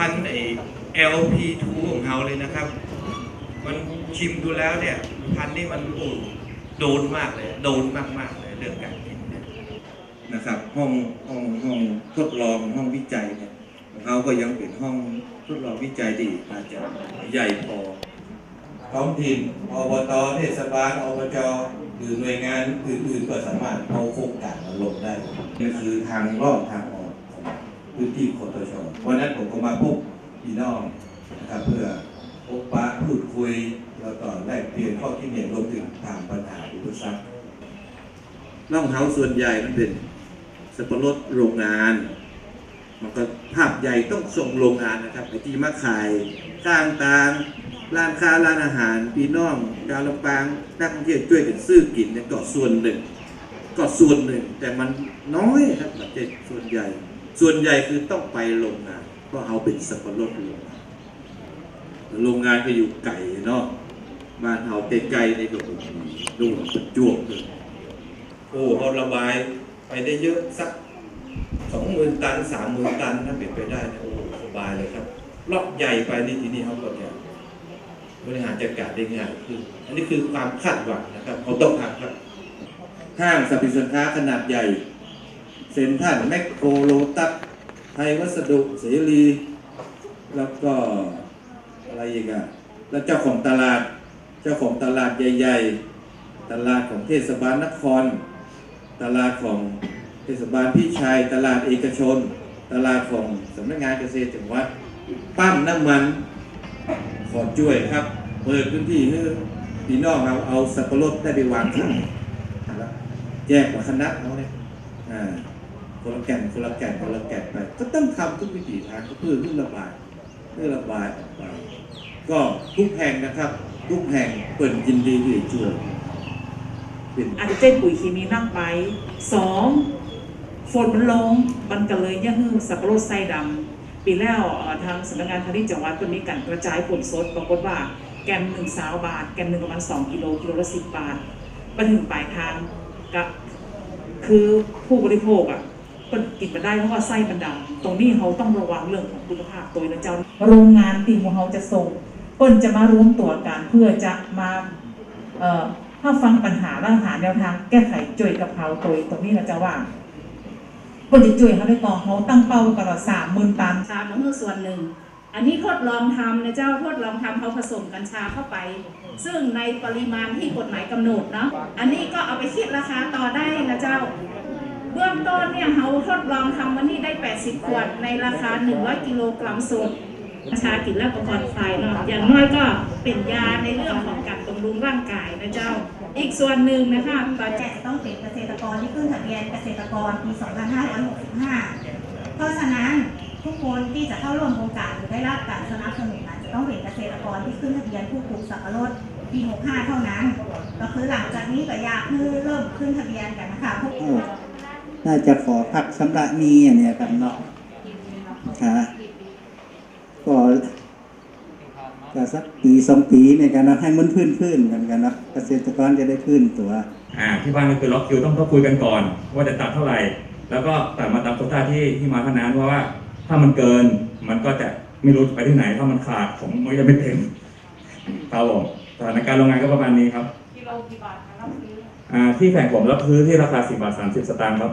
พันไอ้ LP2 ของเขาเลยนะครับ มันชิมดูแล้วเนี่ย พันนี้มันโอ้โดนมากเลย โดนมากๆเลยเรื่องการกินนะครับ ห้องห้องห้องทดลองห้องวิจัยเนี่ยของเขาก็ยังเป็นห้องทดลองวิจัยที่อาจจะใหญ่พอท้องถิ่นอบตเทศบาลอบจหรือหน่วยงานอื่นๆก็สามารถเอาโครงการมาลงได้นี่คือทางรอดทาง พื้นที่คอตชวันนั้นผมก็มาพบพี่น้องนะครับเพื่อพบปะพูดคุยแล้วก็แลกเปลี่ยนข้อคิดเห็นรวมถึงถามปัญหาอุปสรรคล่องเฮาส่วนใหญ่มันเป็นสับปะรดโรงงาน มันก็ภาพใหญ่ต้องส่งโรงงานนะครับไอที่มาขายข้างต่างร้านค้าร้านอาหารพี่น้องดาวลำปางนักท่องเที่ยวช่วยกันซื้อกินเนี่ยก็ส่วนหนึ่ง ก็ส่วนหนึ่ง แต่มันน้อยครับปัจจัยส่วนใหญ่ ส่วนใหญ่คือต้องไปโรงงานก็เอาเป็นสับปะรดโรงงานโรงงานก็อยู่ไก่เนาะบ้านเฮาไกลๆในก็โอ้โหดูประจวบเลยโอ้เขาระบายไปได้เยอะสักสองหมื่นตันสามหมื่นตันถ้าเป็นไปได้นะโอ้สบายเลยครับรอบใหญ่ไปนี่ทีนี้เขาก็จะบริหารจัดการได้ง่ายขึ้นอันนี้คือความคาดหวังนะครับเขาต้องทำครับห้างสรรพสินค้าขนาดใหญ่ เซ็นทรัลแมคโครโลตัสไทยวัสดุเสรี แล้วก็อะไรอีกอะแล้วเจ้าของตลาด เจ้าของตลาดใหญ่ๆ ตลาดของเทศบาลนคร ตลาดของเทศบาลพี่ชาย ตลาดเอกชน ตลาดของสำนักงานเกษตรจังหวัดปั้มน้ำมันขอช่วยครับ เปิดพื้นที่ให้พี่น้องเราเอาสับปะรดได้ไปวางขายแล้วแยกกับคณะเขาเนี่ยอ่า คนละแก่นคนละแก่นคนละแก่นไป ก็ต้องทำทุกวิถีทางเพื่อเพื่อระบายเพื่อระบายออกไปก็ทุกแห่งนะครับ ทุกแห่งเปิดยินดีที่จะช่วยเป็นอาจจะเจ้ปุ๋ยเคมีมากไปสองฝนมันลงมันก็เลยย่าฮือสับปะรดไส้ดำปีแล้วทางสำนักงานพาณิชย์จังหวัดก็มีการกระจายผลสดปรากฏว่าแกนหนึ่งสาวบาท แกนหนึ่งประมาณสองกิโลกิโลละสิบบาทไปถึงปลายทางก็คือผู้บริโภคอะ เปินกินมาได้เพราะว่าไส้มันดำตรงนี้เขาต้องระวังเรื่องของคุณภาพตัวนะเจ้า โรงงานที่ของเขาจะส่งเปิ้นจะมารวมตัวกันเพื่อจะมาเอ่อถ้าฟังปัญหาและหาแนวทางแก้ไขจ่วยกับเขาตัวตรงนี้นะจะว่าคนจะจ่วยเขาได้ต่อเขาตั้งเป้ากันว่าสามหมื่นตันชาก็คือส่วนหนึ่ง อันนี้ทดลองทำนะเจ้าทดลองทำเอาผสมกัญชาเข้าไป ซึ่งในปริมาณที่กฎหมายกำหนดเนาะอันนี้ก็เอาไปคิดราคาต่อได้นะเจ้า เบื้องต้นเนี่ยเขาทดลองทำวันนี้ได้ 80 ขวด ในราคา 100 กิโลกรัมสดกัญชากินแล้วก็ผ่อนคลายเนาะอย่างน้อยก็เป็นยาในเรื่องของการบำรุงร่างกายนะเจ้า อีกส่วนหนึ่งนะคะตอนแจะต้องเป็นเกษตรกรที่ขึ้นทะเบียนเกษตรกรปี 2565 เพราะฉะนั้นทุกคนที่จะเข้าร่วมโครงการหรือได้รับการสนับสนุนนั้นจะต้องเป็นเกษตรกรที่ขึ้นทะเบียนผู้ปลูกสับปะรดปี 65 เท่านั้น ก็คือหลังจากนี้ก็อยากให้เริ่มขึ้นทะเบียนกันนะคะพวกโอ้ น่าจะขอพักสำระมีอันเนี้ยกันเนาะค่ะก็ก็สักปีสองปีเนี่ยกันเนาะให้มันพื้นพื้นๆกันกันเนาะเกษตรกรจะได้พื้นตัวอ่าที่บ้านก็คือล็อกคิวต้องต้องคุยกันก่อน ว่าจะตัดเท่าไหร่ แล้วก็ตัดมาตามโควต้าที่ที่มาเท่านั้นเพราะว่า ถ้ามันเกินมันก็จะไม่รู้จะไปที่ไหนถ้ามันขาดผมมันจะไม่เต็มครับผมสถานการณ์โรงงานก็ประมาณนี้ครับกิโลกี่บาทคะรับซื้ออ่าที่แข่งผมรับซื้อที่ราคา10บาท30สตางค์ครับ